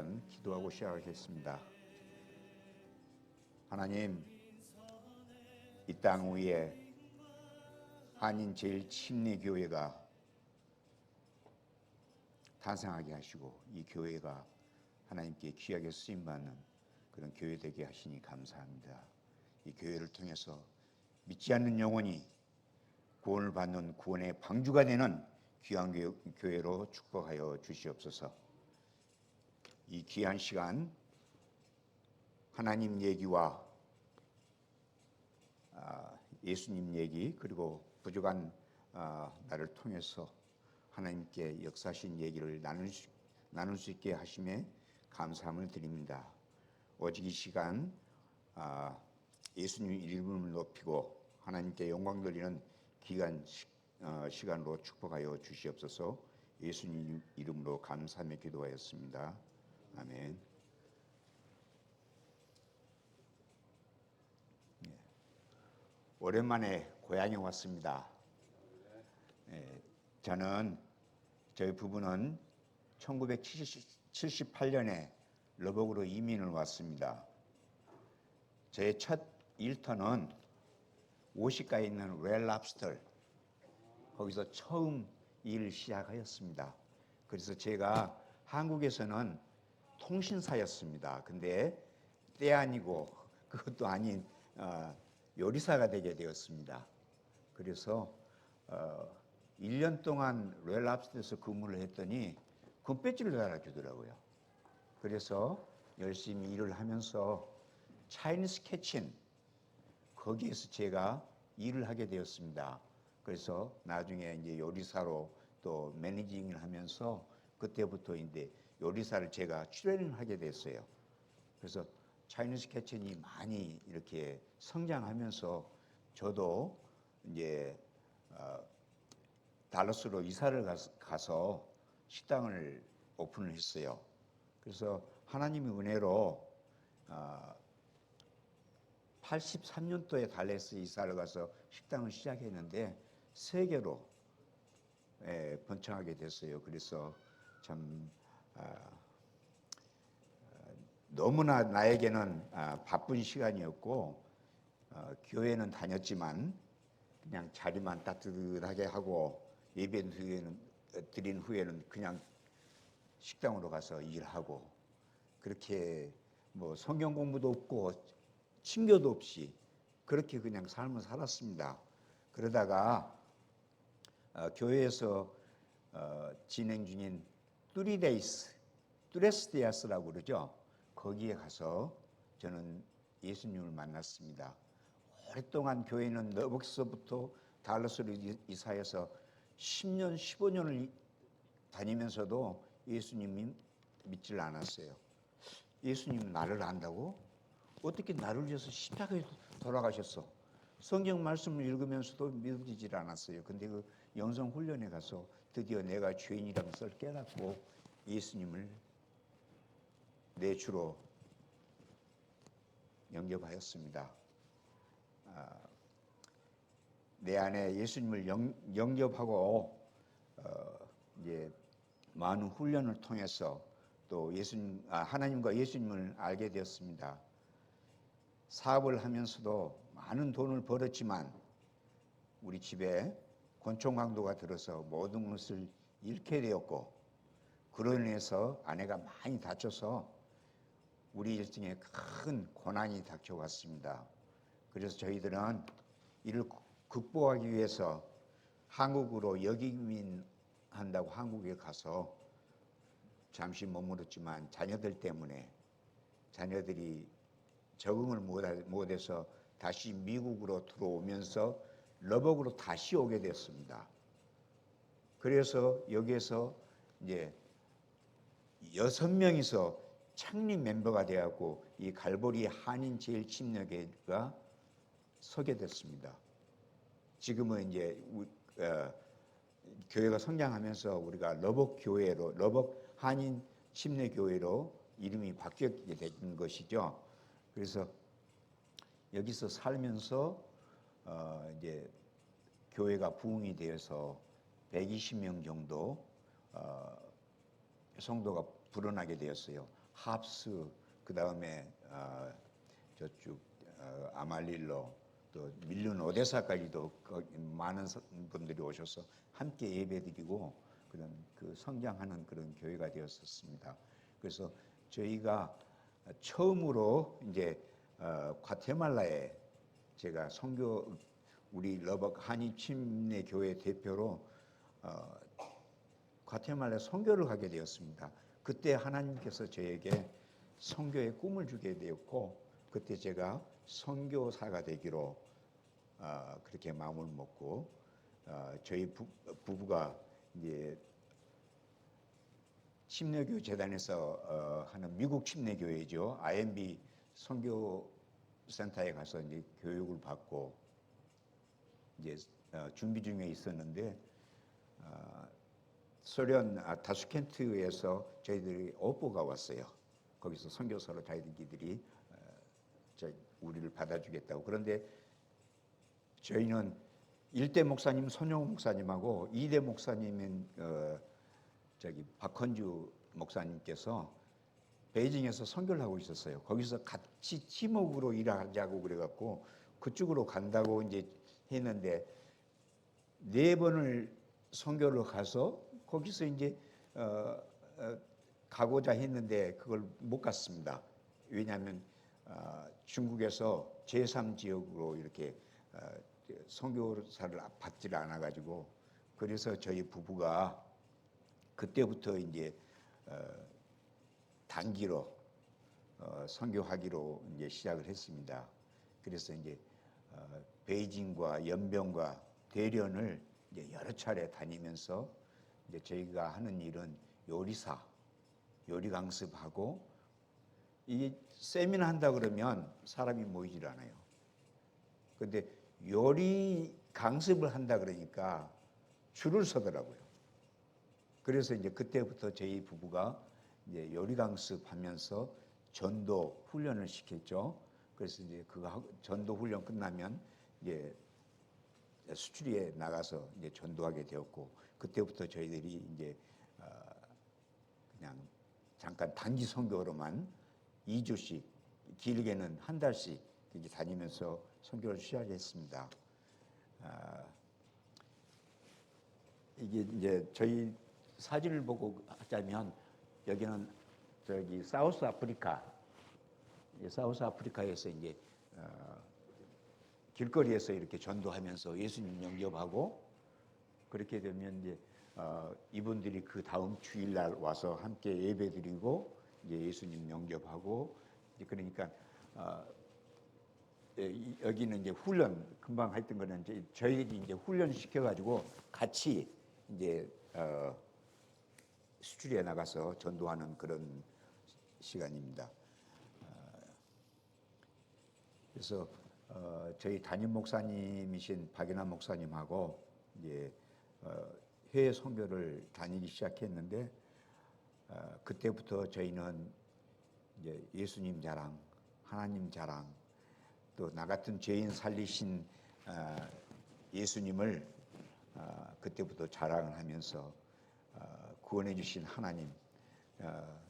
잠깐 기도하고 시작하겠습니다. 하나님, 이 땅 위에 한인 제일 침례 교회가 탄생하게 하시고 이 교회가 하나님께 귀하게 쓰임 받는 그런 교회 되게 하시니 감사합니다. 이 교회를 통해서 믿지 않는 영혼이 구원을 받는 구원의 방주가 되는 귀한 교회로 축복하여 주시옵소서. 이 귀한 시간 하나님 얘기와 아, 예수님 얘기 그리고 부족한 아, 나를 통해서 하나님께 역사하신 얘기를 나눌 수, 나눌 수 있게 하심에 감사함을 드립니다. 오직 이 시간 아, 예수님 이름을 높이고 하나님께 영광 돌리는 귀한 어, 시간으로 축복하여 주시옵소서. 예수님 이름으로 감사하며 기도하였습니다. 아멘. 예. 오랜만에 고향에 왔습니다. 예, 저는 저희 부부는 1978년에 러벅으로 이민을 왔습니다. 제 첫 일터는 오시가에 있는 웰랍스터 거기서 처음 일을 시작하였습니다. 그래서 제가 한국에서는 통신사였습니다. 근데 때 아니고 그것도 아닌 어, 요리사가 되게 되었습니다. 그래서 어, 1년 동안 웰랍스터에서 근무를 했더니 금배지를 달아주더라고요. 그래서 열심히 일을 하면서 차이니스 캐친 거기에서 제가 일을 하게 되었습니다. 그래서 나중에 이제 요리사로 또 매니징을 하면서 그때부터 이제 요리사를 제가 출연을 하게 됐어요. 그래서 차이니스 캐친이 많이 이렇게 성장하면서 저도 이제 어, 달러스로 이사를 가서 식당을 오픈을 했어요. 그래서 하나님의 은혜로 어, 83년도에 달레스 이사를 가서 식당을 시작했는데 세계로 예, 번창하게 됐어요. 그래서 참 너무나 나에게는 아, 바쁜 시간이었고 어, 교회는 다녔지만 그냥 자리만 따뜻하게 하고 예배 후에는 드린 후에는 그냥 식당으로 가서 일하고 그렇게 뭐 성경 공부도 없고 친교도 없이 그렇게 그냥 삶을 살았습니다. 그러다가 어, 교회에서 어, 진행 중인 뚜리데이스, 뚜레스디아스라고 그러죠. 거기에 가서 저는 예수님을 만났습니다. 오랫동안 교회는 너벅서부터 달러스로 이사해서 10년, 15년을 다니면서도 예수님이 믿질 않았어요. 예수님 나를 안다고? 어떻게 나를 위해서 십자가에 돌아가셨어? 성경 말씀을 읽으면서도 믿어지질 않았어요. 근데 그 영성 훈련에 가서 드디어 내가 죄인이라는 것을 깨닫고 예수님을 내 주로 영접하였습니다. 아, 내 안에 예수님을 영, 영접하고 어, 이제 많은 훈련을 통해서 또 예수님 아, 하나님과 예수님을 알게 되었습니다. 사업을 하면서도 많은 돈을 벌었지만 우리 집에 권총 강도가 들어서 모든 것을 잃게 되었고 그로 인해서 아내가 많이 다쳐서 우리 일생에 큰 고난이 닥쳐왔습니다. 그래서 저희들은 이를 극복하기 위해서 한국으로 역이민 한다고 한국에 가서 잠시 머물었지만 자녀들 때문에 자녀들이 적응을 못해서 다시 미국으로 들어오면서 러벅으로 다시 오게 됐습니다. 그래서 여기에서 이제 여섯 명이서 창립 멤버가 되었고 이 갈보리 한인 제일 침략회가 서게 됐습니다. 지금은 이제 어, 교회가 성장하면서 우리가 러벅 교회로 러벅 한인 침례 교회로 이름이 바뀌게 된 것이죠. 그래서 여기서 살면서 어 이제 교회가 부흥이 되어서 120명 정도 어 성도가 불어나게 되었어요. 합스 그 다음에 어, 저쪽 어, 아말릴로 또 밀륜 오데사까지도 거- 많은 서- 분들이 오셔서 함께 예배드리고 그런 그 성장하는 그런 교회가 되었었습니다. 그래서 저희가 처음으로 이제 어, 과테말라에 제가 선교 우리 러벅 한인 침례 교회 대표로 어, 과테말라에 선교를 가게 되었습니다. 그때 하나님께서 저에게 선교의 꿈을 주게 되었고 그때 제가 선교사가 되기로 어, 그렇게 마음을 먹고 어, 저희 부, 부부가 이제 침례교 재단에서 어, 하는 미국 침례교회죠. IMB 선교 센터에 가서 이제 교육을 받고 이제 어, 준비 중에 있었는데 어, 소련 아, 다슈켄트에서 저희들이 오보가 왔어요. 거기서 선교사로 저희들이 어, 저 우리를 받아주겠다고. 그런데 저희는 일대 목사님 손영 목사님하고 이대 목사님인 어, 저기 박헌주 목사님께서 베이징에서 선교를 하고 있었어요. 거기서 같이 팀워크로 일하자고 그래갖고 그쪽으로 간다고 이제 했는데 네 번을 선교를 가서 거기서 이제 어, 어, 가고자 했는데 그걸 못 갔습니다. 왜냐하면 어, 중국에서 제3 지역으로 이렇게 어, 선교사를 받지를 않아 가지고 그래서 저희 부부가 그때부터 이제 어, 단기로 어, 선교하기로 이제 시작을 했습니다. 그래서 이제 어, 베이징과 연변과 대련을 이제 여러 차례 다니면서 이제 저희가 하는 일은 요리사, 요리 강습하고 이게 세미나 한다 그러면 사람이 모이질 않아요. 근데 요리 강습을 한다 그러니까 줄을 서더라고요. 그래서 이제 그때부터 저희 부부가 이제 요리 강습하면서 전도 훈련을 시켰죠. 그래서 이제 그거 전도 훈련 끝나면 이제 수출에 나가서 이제 전도하게 되었고 그때부터 저희들이 이제 어, 그냥 잠깐 단기 선교로만 2주씩 길게는 한 달씩 이렇게 다니면서 선교를 시작했습니다. 아, 이게 이제 저희 사진을 보고 하자면 여기는 저기 사우스 아프리카, 이 사우스 아프리카에서 이제 어, 길거리에서 이렇게 전도하면서 예수님 영접하고 그렇게 되면 이제 어, 이분들이 그 다음 주일날 와서 함께 예배드리고 이제 예수님 영접하고 그러니까 어, 예, 이- 여기는 이제 훈련 금방 했던 거는 이제 저희들이 이제 훈련 시켜가지고 같이 이제 어, 수출에 나가서 전도하는 그런 시간입니다. 어, 그래서 어, 저희 담임 목사님이신 박인환 목사님하고 이제 어, 해외 선교를 다니기 시작했는데 어, 그때부터 저희는 이제 예수님 자랑, 하나님 자랑, 또 나 같은 죄인 살리신 어, 예수님을 어, 그때부터 자랑을 하면서 어, 구원해 주신 하나님, 어,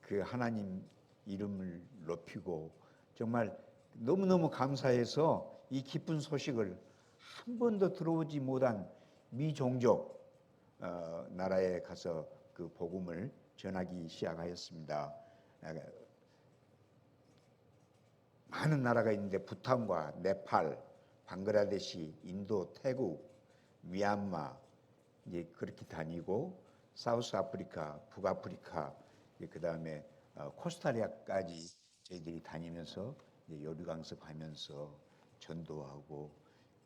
그 하나님 이름을 높이고 정말 너무너무 감사해서 이 기쁜 소식을 한 번도 들어오지 못한 미종족 어, 나라에 가서 그 복음을 전하기 시작하였습니다. 아, 많은 나라가 있는데 부탄과 네팔, 방글라데시, 인도, 태국, 미얀마 이제 그렇게 다니고 사우스 아프리카, 북아프리카 그 다음에 코스타리아까지 저희들이 다니면서 요리 강습하면서 전도하고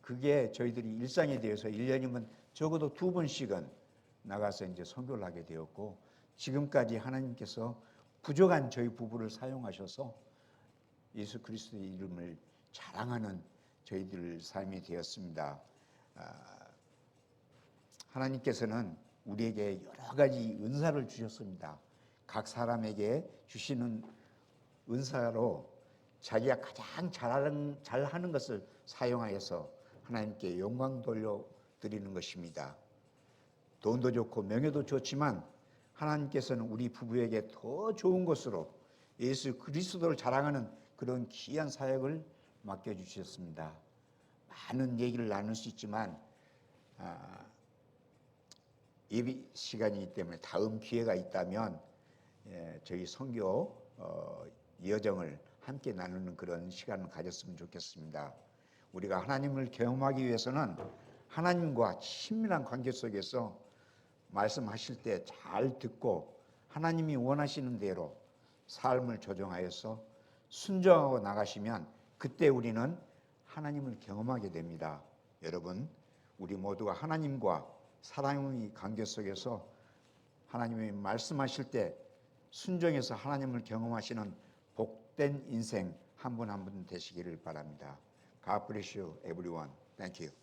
그게 저희들이 일상에 대해서 1년이면 적어도 두 번씩은 나가서 이제 선교를 하게 되었고 지금까지 하나님께서 부족한 저희 부부를 사용하셔서 예수 그리스도의 이름을 자랑하는 저희들 삶이 되었습니다. 아, 하나님께서는 우리에게 여러 가지 은사를 주셨습니다. 각 사람에게 주시는 은사로 자기가 가장 잘하는, 잘하는 것을 사용하여서 하나님께 영광 돌려 드리는 것입니다. 돈도 좋고 명예도 좋지만 하나님께서는 우리 부부에게 더 좋은 것으로 예수 그리스도를 자랑하는 그런 귀한 사역을 맡겨 주셨습니다. 많은 얘기를 나눌 수 있지만 아, 예비 시간이기 때문에 다음 기회가 있다면 예, 저희 선교 어, 여정을 함께 나누는 그런 시간을 가졌으면 좋겠습니다. 우리가 하나님을 경험하기 위해서는 하나님과 친밀한 관계 속에서 말씀하실 때 잘 듣고 하나님이 원하시는 대로 삶을 조정하여서 순종하고 나가시면 그때 우리는 하나님을 경험하게 됩니다. 여러분, 우리 모두가 하나님과 사랑의 관계 속에서 하나님이 말씀하실 때 순종해서 하나님을 경험하시는 복된 인생 한분 한 분 되시기를 바랍니다. God bless you, everyone. Thank you.